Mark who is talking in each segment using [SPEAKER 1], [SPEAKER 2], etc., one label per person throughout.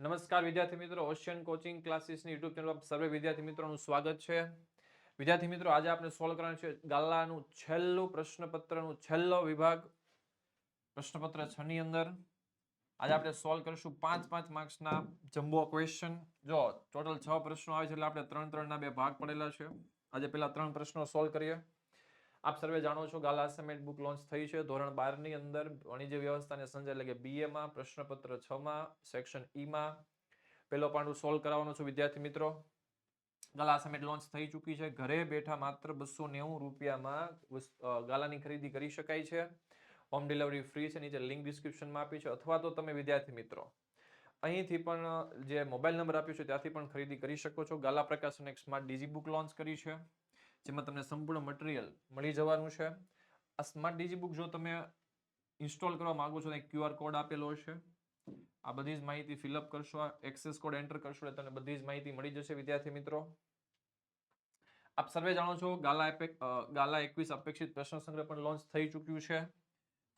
[SPEAKER 1] નમસ્કાર વિદ્યાર્થી મિત્રો ઓશિયન કોચિંગ ક્લાસીસની યુટ્યુબ ચેનલ પર સર્વે વિદ્યાર્થી મિત્રોનું સ્વાગત છે. વિદ્યાર્થી મિત્રો, આજે આપણે સોલ્વ કરવાનું છે ગાલાનું છેલ્લું પ્રશ્નપત્રનું છેલ્લો વિભાગ. પ્રશ્નપત્ર છ ની અંદર. આજે આપણે સોલ્વ કરીશું પાંચ પાંચ માર્ક્સના જમ્બો ક્વેશ્ચન જો ટોટલ છ પ્રશ્નો આવે છે એટલે આપણે ત્રણ ત્રણના બે ભાગ પડેલા છે. આજે પેલા ત્રણ પ્રશ્નો સોલ્વ કરીએ. આપ સર્વે જાણો છો ગાલા અસાઇનમેન્ટ બુક લોન્ચ થઈ છે. ધોરણ બારની અંદર વાણિજ્ય વ્યવસ્થાને સંજય એટલે કે BA માં, પ્રશ્નપત્ર છ માં સેક્શન ઈમાં માં. પેલો પાંડુ સોલ્વ કરાવવાનો છું વિદ્યાર્થી મિત્રો. ગાલા અસાઇનમેન્ટ લોન્ચ થઈ ચૂકી છે. ઘરે બેઠા માત્ર બસો નેવું રૂપિયામાં ગાલાની ખરીદી કરી શકાય છે. હોમ ડિલિવરી ફ્રી છે. નીચે લિંક ડિસ્ક્રિપ્શનમાં આપી છે. અથવા તો તમે વિદ્યાર્થી મિત્રો, અહીંથી પણ જે મોબાઈલ નંબર આપ્યો છે, ત્યાંથી પણ ખરીદી કરી શકો છો. ગાલા પ્રકાશન એક સ્માર્ટ ડીજી બુક લોન્ચ કરી છે. જેમાં તમને સંપૂર્ણ મટીરિયલ મળી જવાનું છે. આ સ્માર્ટ ડીજી બુક જો તમે ઇન્સ્ટોલ કરવા માંગો છો તો ક્યુઆર કોડ આપેલો છે આ બધી જ માહિતી ફિલઅપ કરશો. એક્સેસ કોડ એન્ટર કરશો એટલે તમને બધી જ માહિતી મળી જશે, વિદ્યાર્થી મિત્રો. આપ સર્વે જાણો છો, ગાલા ગાલા એકવીસ અપેક્ષિત પ્રશ્ન સંગ્રહ પણ લોન્ચ થઈ ચૂક્યું છે.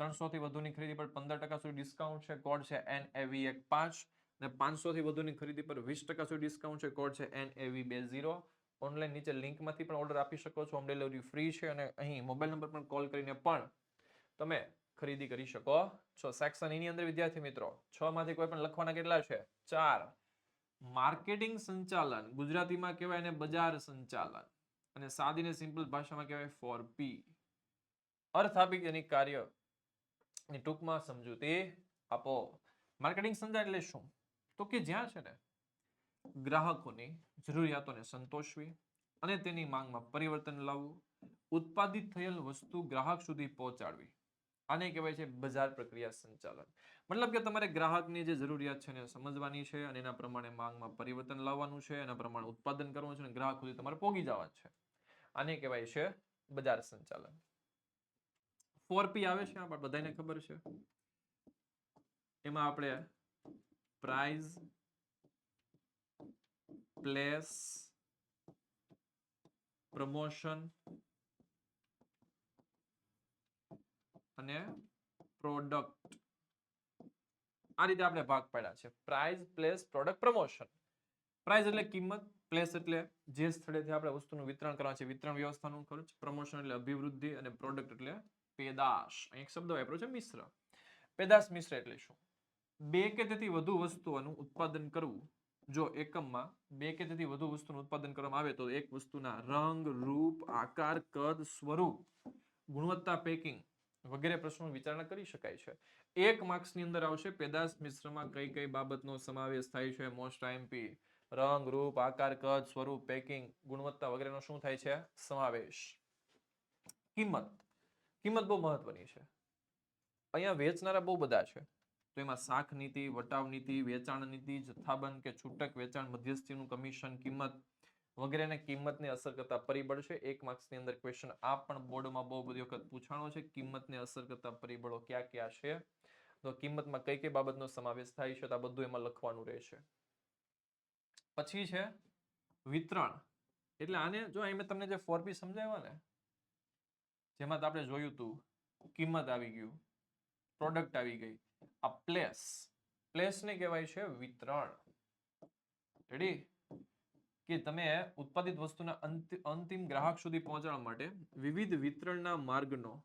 [SPEAKER 1] ત્રણસોથી વધુની ખરીદી પર પંદર ટકા સુધી ડિસ્કાઉન્ટ છે. કોડ છે એન એવી એક પાંચ. અને પાંચસોથી વધુની ખરીદી પર વીસ ટકા સુધી ડિસ્કાઉન્ટ છે. કોડ છે એન એવી બે ઝીરો. ઓનલાઈન નીચે લિંકમાંથી પણ ઓર્ડર આપી શકો છો. હોમ ડિલિવરી ફ્રી છે અને અહીં મોબાઈલ નંબર પણ કોલ કરીને પણ તમે ખરીદી કરી શકો છો. સેક્શન એની અંદર, વિદ્યાર્થી મિત્રો, છ માંથી કોઈ પણ લખવાના કેટલા છે? ચાર. માર્કેટિંગ સંચાલન. ગુજરાતીમાં કહેવાય એને બજાર સંચાલન. અને સાદી ને સિમ્પલ ભાષામાં કહેવાય ફોર પી અર્થ આપી એની કાર્ય ટૂંકમાં સમજૂતી આપો. માર્કેટિંગ સંચાલન એટલે શું? તો કે જ્યાં છે ને ગ્રાહકોની જરૂરિયાતોને સંતોષવી અને તેની માંગમાં પરિવર્તન લાવવું, ઉત્પાદિત થયેલ વસ્તુ ગ્રાહક સુધી પહોંચાડવી. આને કહેવાય છે બજાર પ્રક્રિયા સંચાલન. મતલબ કે તમારે ગ્રાહકની જે જરૂરિયાત છે એને સમજવાની છે અને એના પ્રમાણે માંગમાં પરિવર્તન લાવવાનું છે, એના પ્રમાણે ઉત્પાદન કરવાનું છે અને ગ્રાહક સુધી તમારે પહોંચી જવાનું છે. આને કહેવાય છે બજાર સંચાલન. ફોર પી આવે છે આપણે બધાને ખબર છે? એમાં આપણે પ્રાઇઝ પ્લેસ પ્રમોશન અને પ્રોડક્ટ આ રીતે આપણે ભાગ પાડ્યા છે. Price place product promotion price એટલે કિંમત પ્લેસ એટલે જે સ્થળેથી આપણે વસ્તુનું વિતરણ કરવા છે, વિતરણ વ્યવસ્થાનું ખર્ચ પ્રમોશન એટલે અભિવૃદ્ધિ અને પ્રોડક્ટ એટલે પેદાશ. અહીં એક શબ્દ વાપર્યો છે, મિશ્ર. પેદાશ મિશ્ર એટલે શું? બે કે તેથી વધુ વસ્તુઓનું ઉત્પાદન કરવું. જો એકમમાં બે કે તેથી વધુ વસ્તુનું ઉત્પાદન કરવામાં આવે તો એક વસ્તુના રંગ, રૂપ, આકાર, કદ, સ્વરૂપ, ગુણવત્તા, પેકિંગ વગેરે પ્રશ્નો વિચારણા કરી શકાય છે. એક માર્ક્સની અંદર આવશે પેદાશ મિશ્રમાં કઈ કઈ બાબતનો સમાવેશ થાય છે? મોસ્ટ આઈએમપી રંગ, રૂપ, આકાર, કદ, સ્વરૂપ, પેકિંગ, ગુણવત્તા વગેરેનો શું થાય છે? સમાવેશ. કિંમત. કિંમત બહુ મહત્વની છે. અહીંયા વેચનારા બહુ બધા છે. તો એમાં શાખ નીતિ, વટાવ નીતિ, વેચાણ નીતિ, જથ્થાબંધ કે છૂટક વેચાણ, મધ્યસ્થીનું કમિશન, કિંમત વગેરેને કિંમતને અસર કરતા પરિબળ છે એક માર્ક્સની અંદર ક્વેશ્ચન આ પણ બોર્ડમાં બહુ બધી વખત પૂછાણો છે, કિંમતને અસર કરતા પરિબળો કયા કયા છે? તો કિંમતમાં કઈ કઈ બાબતનો સમાવેશ થાય છે, તો આ બધું એમાં લખવાનું રહેશે. પછી છે, વિતરણ. એટલે આને જો અહીં તમને જે ફોર પી સમજાવ્યા ને, જેમાં આપણે જોયું હતું કિંમત આવી ગયું પ્રોડક્ટ આવી ગઈ. આ પ્લેસ, પ્લેસને કહેવાય છે વિતરણ. રેડી કે તમે ઉત્પાદિત વસ્તુના અંતિમ ગ્રાહક સુધી પહોંચાડવા માટે વિવિધ વિતરણના માર્ગનો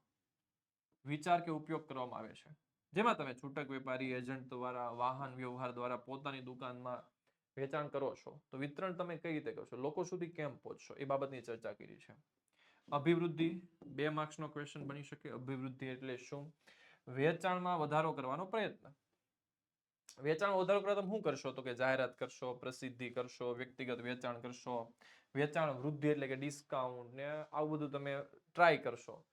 [SPEAKER 1] વિચાર કે ઉપયોગ કરવામાં આવે છે. જેમાં તમે છૂટક વેપારી, એજન્ટ દ્વારા, વાહન વ્યવહાર દ્વારા પોતાની દુકાનમાં વેચાણ કરો છો, તો વિતરણ તમે કઈ રીતે કરો છો? લોકો સુધી કેમ પહોંચશો? એ બાબતની ચર્ચા કરી છે. અભિવૃદ્ધિ, બે માર્ક્સનો ક્વેશ્ચન બની શકે. અભિવૃદ્ધિ એટલે શું? વેચાણમાં વધારો કરવાનો પ્રયત્ન. વેચાણ વધારો કરવા તમે શું કરશો? તો કે જાહેરાત કરશો, પ્રસિદ્ધિ કરશો, વ્યક્તિગત વેચાણ કરશો, વેચાણ વૃદ્ધિ એટલે કે ડિસ્કાઉન્ટ ને આવું બધું તમે ટ્રાય કરશો.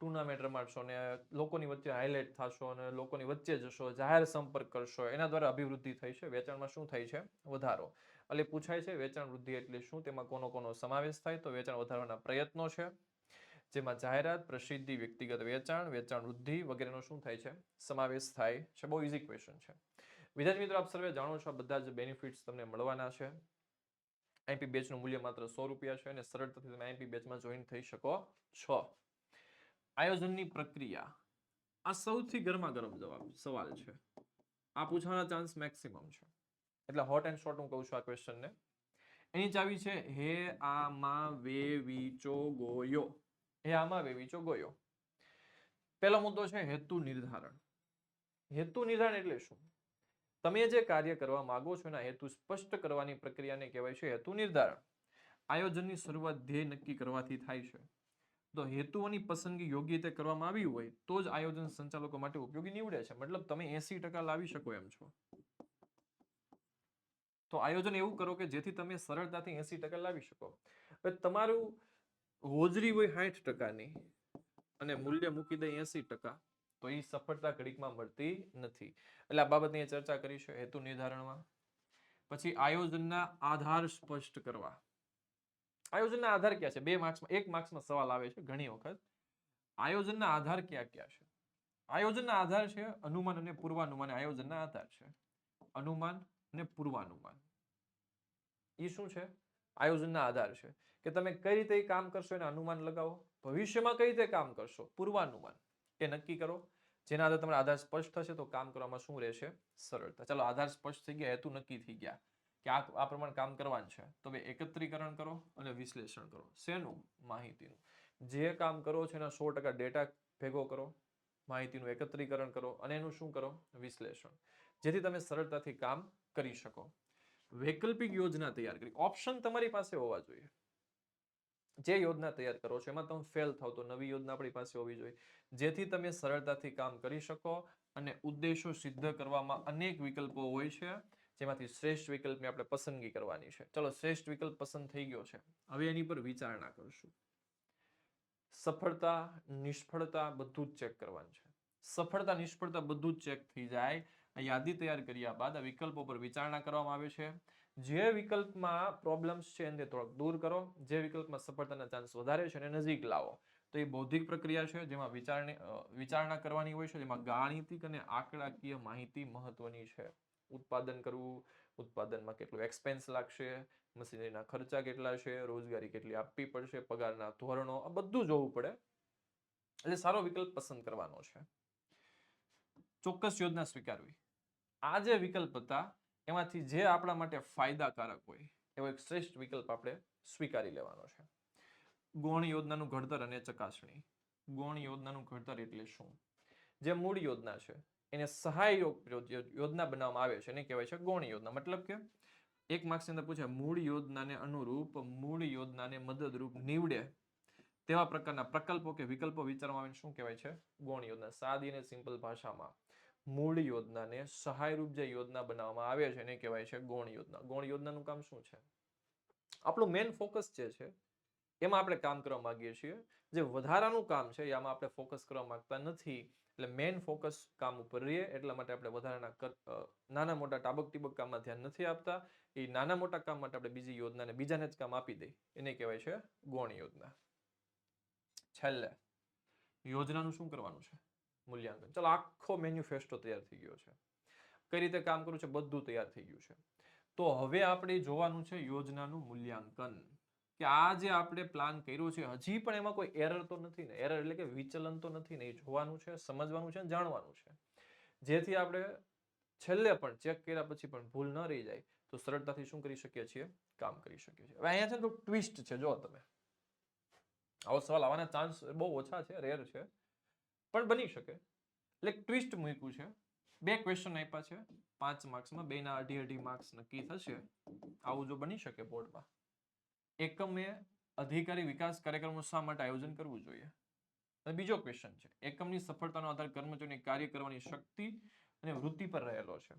[SPEAKER 1] ટુર્નામેન્ટ રમાડશો ને લોકોની વચ્ચે હાઇલાઇટ થશો અને લોકોની વચ્ચે જશો, જાહેર સંપર્ક કરશો, એના દ્વારા અભિવૃદ્ધિ થઈ છે. વેચાણમાં શું થાય છે? વધારો. એટલે પૂછાય છે વેચાણ વૃદ્ધિ એટલે શું? તેમાં કોનો કોનો સમાવેશ થાય? તો વેચાણ વધારવાના પ્રયત્નો છે. જેમાં જાહેરાત, પ્રસિદ્ધિ, વ્યક્તિગત વેચાણ વેચાણ વૃદ્ધિ વગેરેનો શું થાય છે? સમાવેશ થાય છે. બહુ ઇઝી ક્વેશ્ચન છે. વિદ્યાર્થી મિત્રો, આપ સર્વે જાણો છો બધા જ બેનિફિટ્સ તમને મળવાના છે. આઈપી બેચનું મૂલ્ય માત્ર સો રૂપિયા છે અને સરળતાથી તમે આઈપી બેચમાં જોઈન થઈ શકો છો. આયોજનની પ્રક્રિયા. આ સૌથી ગરમા ગરમ જવાબ, સવાલ છે. આ પૂછવાના ચાન્સ મેક્સિમમ છે. એટલે હોટ એન્ડ શોર્ટ હું કહું છું આ ક્વેશ્ચનને એની ચાવી છે, હે આમાં વેવીચો ગોયો. હે આમાં વેવીચો ગયો. પહેલો મુદ્દો છે હેતુ નિર્ધારણ. હેતુ નિર્ધારણ એટલે શું? તમે જે કાર્ય કરવા માંગો છો એના હેતુ સ્પષ્ટ કરવાની પ્રક્રિયાને કહેવાય છે હેતુ નિર્ધારણ. આયોજનની શરૂઆત ધ્યેય નક્કી કરવાથી થાય છે. તો હેતુઓની પસંદગી યોગ્ય રીતે કરવામાં આવી હોય, તો જ આયોજન સંચાલકો માટે ઉપયોગી નીવડે છે. મતલબ તમે એસી ટકા લાવી શકો એમ છો. તો આયોજન એવું કરો કે જેથી તમે સરળતાથી એસી ટકા લાવી શકો. તમારું હોજરી હોય સાઠ ટકાની અને મૂલ્ય મૂકી દે એસી ટકા, તો એ સફળતા ઘડીકમાં મળતી નથી. એટલે આ બાબતની ચર્ચા કરીશું હેતુ નિર્ધારણમાં. પછી આયોજનના આધાર સ્પષ્ટ કરવા. આયોજનના આધાર ક્યાં છે? બે માર્ક્સમાં, એક માર્ક્સમાં સવાલ આવે છે ઘણી વખત. આયોજનના આધાર ક્યાં ક્યાં છે? આયોજનના આધાર છે અનુમાન અને પૂર્વાનુમાન આયોજનના આધાર છે. અનુમાન અને પૂર્વાનુમાન. એ શું છે? આયોજનના આધાર છે. કે તમે કઈ રીતે કામ કરશો, એના અનુમાન લગાવો. ભવિષ્યમાં કઈ રીતે કામ કરશો, પૂર્વાનુમાન એ નક્કી કરો. જેના આધારે તમારા આધાર સ્પષ્ટ થશે તો કામ કરવામાં શું રહેશે? સરળતા. ચાલો, આધાર સ્પષ્ટ થઈ ગયા, હેતુ નક્કી થઈ ગયા કે આ આ પ્રમાણે કામ કરવાનું છે. તો હવે એકત્રીકરણ કરો અને વિશ્લેષણ કરો. શેનું? માહિતીનું. જે કામ કરો છો એના સો ટકા ડેટા ભેગો કરો. માહિતીનું એકત્રીકરણ કરો અને એનું શું કરો? વિશ્લેષણ. જેથી તમે સરળતાથી કામ કરી શકો. વૈકલ્પિક યોજના તૈયાર કરી. ઓપ્શન તમારી પાસે હોવા જોઈએ. જે યોજના તૈયાર કરો છો, એમાં તમે ફેલ થાવ તો નવી યોજના આપણી પાસે હોવી જોઈએ. જેથી તમે સરળતાથી કામ કરી શકો અને ઉદ્દેશો સિદ્ધ કરવામાં અનેક વિકલ્પો હોય છે, જેમાંથી શ્રેષ્ઠ વિકલ્પની આપણે પસંદગી કરવાની છે. ચલો, શ્રેષ્ઠ વિકલ્પ પસંદ થઈ ગયો છે. હવે એની પર વિચારણા કરશું. સફળતા, નિષ્ફળતા બધું જ ચેક કરવાનું છે. સફળતા, નિષ્ફળતા બધું જ ચેક થઈ જાય. આ યાદી તૈયાર કર્યા બાદ આ વિકલ્પો પર વિચારણા કરવામાં આવે છે. જે વિકલ્પમાં પ્રોબ્લેમ્સ છે એને થોડોક દૂર કરો. જે વિકલ્પમાં સફળતાના ચાન્સ વધારે છે એને નજીક લાવો. તો એ બૌદ્ધિક પ્રક્રિયા છે, જેમાં વિચારણી વિચારણા કરવાની હોય છે, જેમાં ગાણિતિક અને આંકડાકીય માહિતી મહત્વની છે. ઉત્પાદન કરવું, ઉત્પાદનમાં કેટલું એક્સપેન્સ લાગશે, મશીનરીના ખર્ચા કેટલા છે, રોજગારી કેટલી આપવી પડશે, પગારના ધોરણો, આ બધું જોવું પડે. એટલે સારો વિકલ્પ પસંદ કરવાનો છે. ચોક્કસ યોજના સ્વીકારવી. આ જે વિકલ્પ હતા એમાંથી જે આપણા માટે ફાયદાકારક હોય, એવો એક શ્રેષ્ઠ વિકલ્પ આપણે સ્વીકારી લેવાનો છે. ગૌણ યોજનાનું ઘડતર અને ચકાસણી. ગૌણ યોજનાનું ઘડતર એટલે શું? જે મૂળ યોજના છે, એને સહાય યોજના બનાવવામાં આવે છે એને કહેવાય છે ગૌણ યોજના. મતલબ કે એક માર્ક્સ અંદર પૂછે, મૂળ યોજનાને અનુરૂપ, મૂળ યોજનાને મદદરૂપ નીવડે તેવા પ્રકારના પ્રકલ્પો કે વિકલ્પો વિચારવામાં આવે શું કહેવાય છે? ગૌણ યોજના. સાદી અને સિમ્પલ ભાષામાં. મૂળ યોજનાને સહાયરૂપ જે યોજના બનાવવામાં આવે છે એને કહેવાય છે ગૌણ યોજના. ગૌણ યોજનાનું કામ શું છે? આપણું મેન ફોકસ જે છે, એમાં આપણે કામ કરવા માંગીએ છીએ. જે વધારાનું કામ છે, એમાં આપણે ફોકસ કરવા માંગતા નથી. એટલે મેઇન ફોકસ કામ ઉપર રહીએ, એટલા માટે આપણે વધારાના નાના મોટા ટાબક ટીબક કામમાં ધ્યાન નથી આપતા. એ નાના મોટા કામ માટે આપણે બીજી યોજનાને બીજાને જ કામ આપી દઈ એને કહેવાય છે ગૌણ યોજના. છેલ્લે, યોજનાનું શું કરવાનું છે? મૂલ્યાંકન. ચાલો, આખો મેન્યુફેસ્ટો તૈયાર થઈ ગયો છે. કઈ રીતે કામ કરવું છે? બધું તૈયાર થઈ ગયું છે. તો હવે આપણે જોવાનું છે યોજનાનું મૂલ્યાંકન. કે આ જે આપણે પ્લાન કર્યો છે, હજી પણ એમાં કોઈ એરર તો નથી ને? એરર એટલે કે વિચલન તો નથી ને? એ જોવાનું છે, સમજવાનું છે જાણવાનું છે. જેથી આપણે છેલ્લે પણ ચેક કર્યા પછી પણ ભૂલ ન રહી જાય, તો સરળતાથી શું કરી શકીએ છીએ? કામ કરી શકીએ છીએ. હવે અહીંયા છે તો ટ્વિસ્ટ છે. જો તમે. આવો સવાલ આવવાના ચાન્સ બહુ ઓછા છે રેર છે. પણ બની શકે. એટલે ટ્વિસ્ટ મૂક્યું છે. બે ક્વેશ્ચન આપ્યા છે. પાંચ માર્ક્સમાં બેના અઢી અઢી માર્ક્સ નક્કી થશે. આવું જો બની શકે બોર્ડમાં. એકમે અધિકારી વિકાસ કાર્યક્રમો શા માટે આયોજન કરવું જોઈએ? અને બીજો ક્વેશ્ચન છે. એકમની સફળતાનો આધાર કર્મચારીની કાર્ય કરવાની શક્તિ અને વૃત્તિ પર રહેલો છે.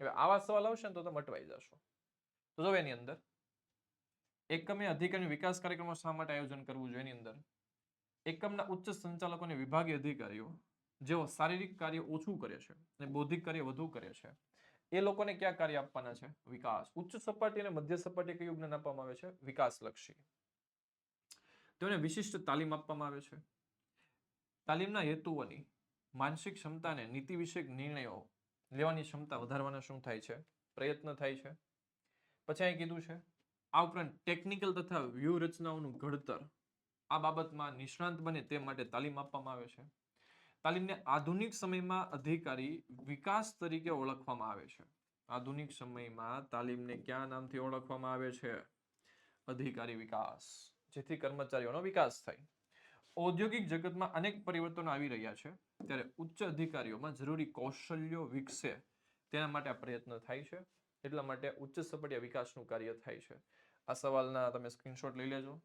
[SPEAKER 1] હવે આવા સવાલ આવશે ને તો તમે અટવાઈ જશો. તો જો એની અંદર, એકમે અધિકારી વિકાસ કાર્યક્રમો શા માટે આયોજન કરવું જોઈએ એની અંદર? એકમના ઉચ્ચ સંચાલકો અને વિભાગીય અધિકારીઓ જેઓ શારીરિક કાર્ય ઓછું કરે છે અને બૌદ્ધિક કાર્ય વધુ કરે છે, એ લોકોને ક્યાં કાર્ય આપવાના છે? વિકાસ. ઉચ્ચ સપાટી અને મધ્ય સપાટી કયું જ્ઞાન આપવામાં આવે છે? વિકાસલક્ષી. તેઓને વિશિષ્ટ તાલીમ આપવામાં આવે છે. તાલીમના હેતુઓની માનસિક ક્ષમતાને નીતિ વિષયક નિર્ણયો લેવાની ક્ષમતા વધારવાના શું થાય છે? પ્રયત્ન થાય છે. પછી અહીં કીધું છે, આ ઉપરાંત ટેકનિકલ તથા વ્યૂહરચનાઓનું ઘડતર આ બાબતમાં નિષ્ણાંત બને તે માટે તાલીમ આપવામાં આવે છે. તાલીમને આધુનિક સમયમાં અધિકારી વિકાસ તરીકે ઓળખવામાં આવે છે. આધુનિક સમયમાં તાલીમને ક્યાં નામથી ઓળખવામાં આવે છે? અધિકારી વિકાસ, જેથી કર્મચારીઓનો વિકાસ થાય. ઔદ્યોગિક જગતમાં અનેક પરિવર્તનો આવી રહ્યા છે. ત્યારે ઉચ્ચ અધિકારીઓમાં જરૂરી કૌશલ્યો વિકસે તેના માટે આ પ્રયત્ન થાય છે. એટલા માટે ઉચ્ચ સપાટીય વિકાસનું કાર્ય થાય છે. આ સવાલના તમે સ્ક્રીનશોટ લઈ લેજો.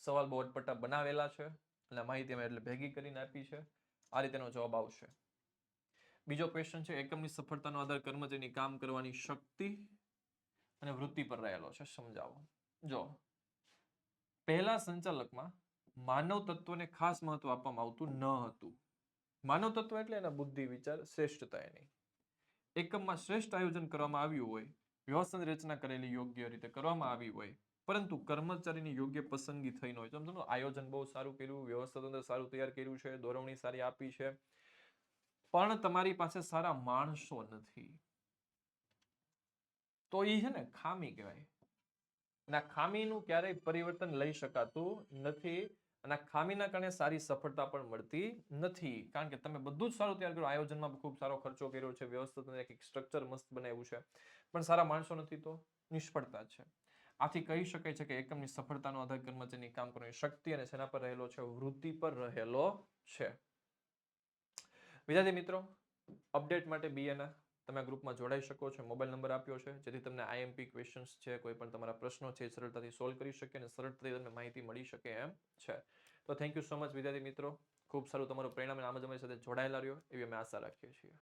[SPEAKER 1] સવાલ બહુ અટપટા બનાવેલા છે અને માહિતી અમે એટલે ભેગી કરીને આપી છે. આ રીતેનો જવાબ આવશે. બીજો ક્વેશ્ચન છે, એકમની સફળતાનો આધાર કર્મચારીની કામ કરવાની શક્તિ અને વૃત્તિ પર રહેલો છે. સમજાવો. જો, પહેલા સંચાલકમાં માનવ તત્વને ખાસ મહત્વ આપવામાં આવતું ન હતું. માનવ તત્વ એટલે એના બુદ્ધિ વિચાર શ્રેષ્ઠતા એની એકમમાં શ્રેષ્ઠ આયોજન કરવામાં આવ્યું હોય, વ્યવસ્થિત રચના કરેલી યોગ્ય રીતે કરવામાં આવી હોય પરંતુ કર્મચારીની યોગ્ય પસંદગી થઈ ન હોય. સમજો, આયોજન બહુ સારું કર્યું વ્યવસ્થિત સારું તૈયાર કર્યું છે, દોરવણી સારી આપી છે. પણ તમારી પાસે સારા માણસો નથી. તો એ છે ને ખામી કહેવાય. અને ખામીનું ક્યારેય પરિવર્તન લઈ શકાતું નથી અને ખામીના કારણે સારી સફળતા પણ મળતી નથી. કારણ કે તમે બધું જ સારું તૈયાર કર્યું. આયોજનમાં ખૂબ સારો ખર્ચો કર્યો છે. વ્યવસ્થિત સ્ટ્રક્ચર મસ્ત બનાવ્યું છે. પણ સારા માણસો નથી તો નિષ્ફળતા છે. આથી કહી શકાય છે કે એકમની સફળતાનો આધાર કર્મચારીની કામ કરવાની શક્તિ અને શેના પર રહેલો છે, વૃત્તિ પર રહેલો છે. વિદ્યાર્થી મિત્રો, અપડેટ માટે બીએના તમે ગ્રુપમાં જોડાઈ શકો છો, મોબાઈલ નંબર આપ્યો છે, જેથી તમને આઈએમપી ક્વેશ્ચન્સ છે, કોઈ પણ તમારા પ્રશ્નો છે, સરળતાથી સોલ્વ કરી શકે અને સરળતાથી તમને માહિતી મળી શકે એમ છે. તો થેન્ક યુ સો મચ વિદ્યાર્થી મિત્રો, ખૂબ સારું તમારું પરિણામ અને આમ જ અમારી સાથે જોડાયેલા રહ્યો, એવી અમે આશા રાખીએ છીએ.